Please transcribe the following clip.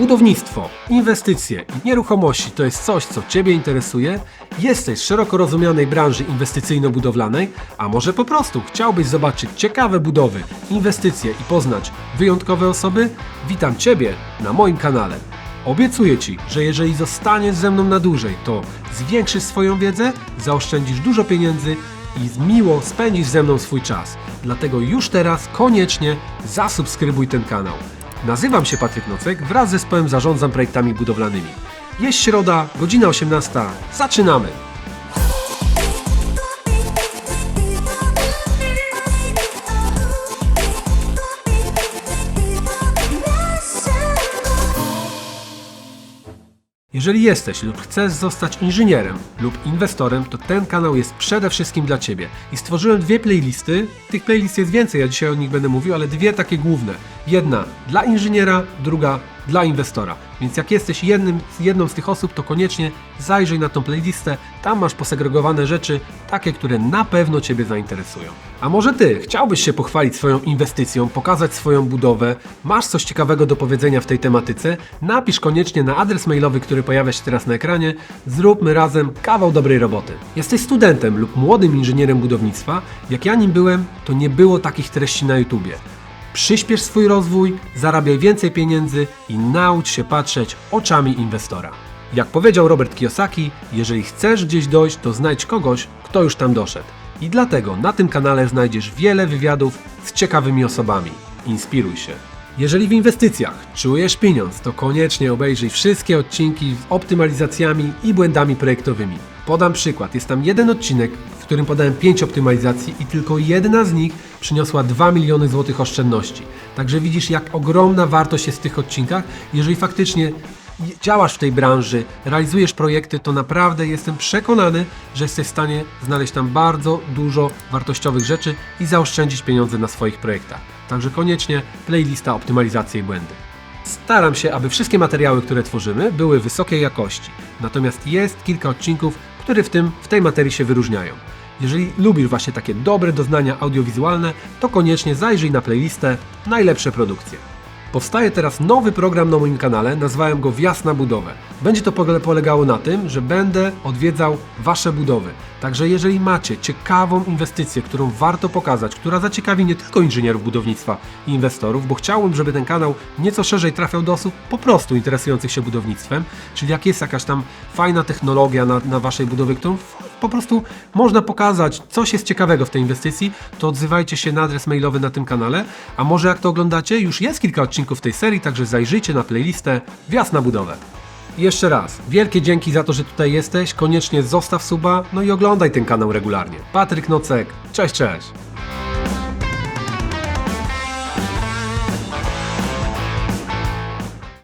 Budownictwo, inwestycje i nieruchomości to jest coś, co Ciebie interesuje? Jesteś z szeroko rozumianej branży inwestycyjno-budowlanej, a może po prostu chciałbyś zobaczyć ciekawe budowy, inwestycje i poznać wyjątkowe osoby? Witam Ciebie na moim kanale. Obiecuję Ci, że jeżeli zostaniesz ze mną na dłużej, to zwiększysz swoją wiedzę, zaoszczędzisz dużo pieniędzy i miło spędzisz ze mną swój czas. Dlatego już teraz koniecznie zasubskrybuj ten kanał. Nazywam się Patryk Nocek, wraz z zespołem zarządzam projektami budowlanymi. Jest środa, godzina 18. Zaczynamy! Jeżeli jesteś lub chcesz zostać inżynierem lub inwestorem, to ten kanał jest przede wszystkim dla Ciebie. I stworzyłem dwie playlisty. Tych playlist jest więcej, ja dzisiaj o nich będę mówił, ale dwie takie główne. Jedna dla inżyniera, druga dla inwestora. Więc jak jesteś jednym, jedną z tych osób, to koniecznie zajrzyj na tą playlistę. Tam masz posegregowane rzeczy, takie, które na pewno Ciebie zainteresują. A może Ty chciałbyś się pochwalić swoją inwestycją, pokazać swoją budowę, masz coś ciekawego do powiedzenia w tej tematyce? Napisz koniecznie na adres mailowy, który pojawia się teraz na ekranie. Zróbmy razem kawał dobrej roboty. Jesteś studentem lub młodym inżynierem budownictwa. Jak ja nim byłem, to nie było takich treści na YouTubie. Przyspiesz swój rozwój, zarabiaj więcej pieniędzy i naucz się patrzeć oczami inwestora. Jak powiedział Robert Kiyosaki, jeżeli chcesz gdzieś dojść, to znajdź kogoś, kto już tam doszedł. I dlatego na tym kanale znajdziesz wiele wywiadów z ciekawymi osobami. Inspiruj się. Jeżeli w inwestycjach czujesz pieniądz, to koniecznie obejrzyj wszystkie odcinki z optymalizacjami i błędami projektowymi. Podam przykład. Jest tam jeden odcinek, którym podałem 5 optymalizacji i tylko jedna z nich przyniosła 2 miliony złotych oszczędności. Także widzisz, jak ogromna wartość jest w tych odcinkach. Jeżeli faktycznie działasz w tej branży, realizujesz projekty, to naprawdę jestem przekonany, że jesteś w stanie znaleźć tam bardzo dużo wartościowych rzeczy i zaoszczędzić pieniądze na swoich projektach. Także koniecznie playlista optymalizacje i błędy. Staram się, aby wszystkie materiały, które tworzymy, były wysokiej jakości. Natomiast jest kilka odcinków, które w, tym, w tej materii się wyróżniają. Jeżeli lubisz właśnie takie dobre doznania audiowizualne, to koniecznie zajrzyj na playlistę Najlepsze produkcje. Powstaje teraz nowy program na moim kanale, nazwałem go Wjazd budowę. Będzie to pole- polegało na tym, że będę odwiedzał Wasze budowy. Także jeżeli macie ciekawą inwestycję, którą warto pokazać, która zaciekawi nie tylko inżynierów budownictwa i inwestorów, bo chciałbym, żeby ten kanał nieco szerzej trafiał do osób po prostu interesujących się budownictwem, czyli jak jest jakaś tam fajna technologia na, na Waszej budowie, którą po prostu można pokazać, coś jest ciekawego w tej inwestycji, to odzywajcie się na adres mailowy na tym kanale. A może jak to oglądacie, już jest kilka odcinków tej serii, także zajrzyjcie na playlistę Wjazd na budowę. Jeszcze raz, wielkie dzięki za to, że tutaj jesteś. Koniecznie zostaw suba, no i oglądaj ten kanał regularnie. Patryk Nocek, cześć, cześć.